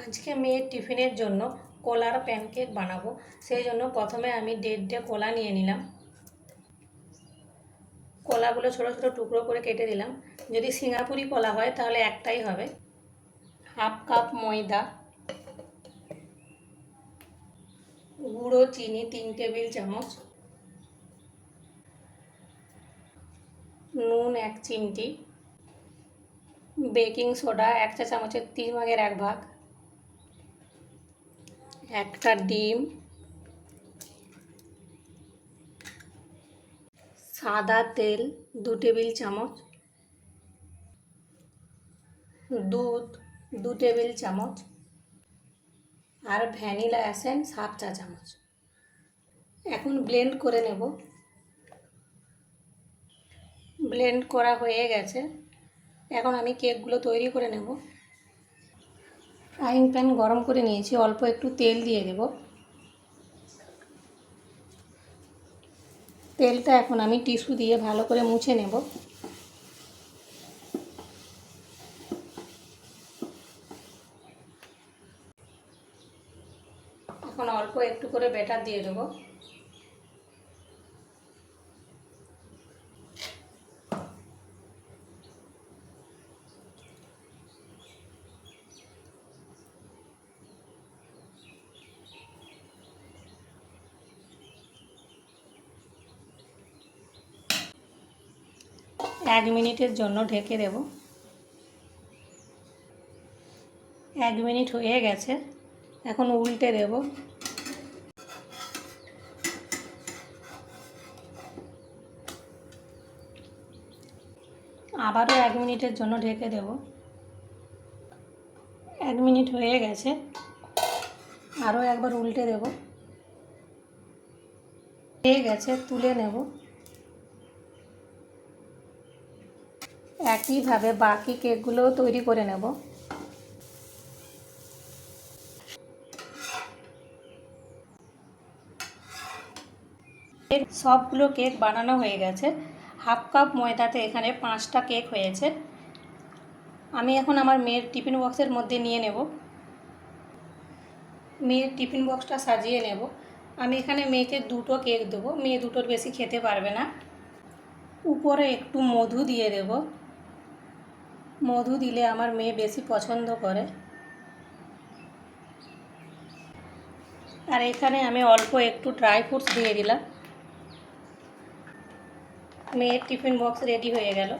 আজকে মেয়ের টিফিনের জন্য কলার প্যানকেক বানাবো। সেই জন্য প্রথমে আমি দেড়টে কলা নিয়ে নিলাম। কলাগুলো ছোটো ছোটো টুকরো করে কেটে দিলাম। যদি সিঙ্গাপুরি কলা হয় তাহলে একটাই হবে। হাফ কাপ ময়দা, গুঁড়ো, চিনি, তিন টেবিল চামচ, নুন, এক চিমটি, বেকিং সোডা, এক চা চামচের তিন ভাগের এক ভাগ একটা ডিম। সাদা তেল, দু টেবিল চামচ। দুধ, দু টেবিল চামচ। আর ভ্যানিলা এসেন্স হাফ চা চামচ। এখন ব্লেন্ড করে নেব। ব্লেন্ড করা হয়ে গেছে। এখন আমি কেকগুলো তৈরি করে নেব। ফ্রাইং প্যান গরম করে নিয়েছি, অল্প একটু তেল দিয়ে দেব। তেলটা এখন আমি টিস্যু দিয়ে ভালো করে মুছে নেব। এখন অল্প একটু করে ব্যাটার দিয়ে দেবো। এক মিনিটের জন্য ঢেকে দেব। এক মিনিট হয়ে গেছে। এখন উল্টে দেব। আবারও এক মিনিটের জন্য ঢেকে দেব। এক মিনিট হয়ে গেছে। আরও একবার উল্টে দেব। হয়ে গেছে, তুলে নেব। একইভাবে বাকি কেকগুলোও তৈরি করে নেব। সবগুলো কেক বানানো হয়ে গেছে। হাফ কাপ ময়দাতে এখানে পাঁচটা কেক হয়েছে। আমি এখন আমার মেয়ের টিফিন বক্সের মধ্যে নিয়ে নেব। মেয়ের টিফিন বক্সটা সাজিয়ে নেব। আমি এখানে মেয়েকে দুটো কেক দেবো। মেয়ে দুটোর বেশি খেতে পারবে না। উপরে একটু মধু দিয়ে দেব। মধু দিলে আমার মেয়ে বেশি পছন্দ করে। আর এখানে আমি অল্প একটু ড্রাই ফ্রুটস দিয়ে দিলাম। মেয়ের টিফিন বক্স রেডি হয়ে গেল।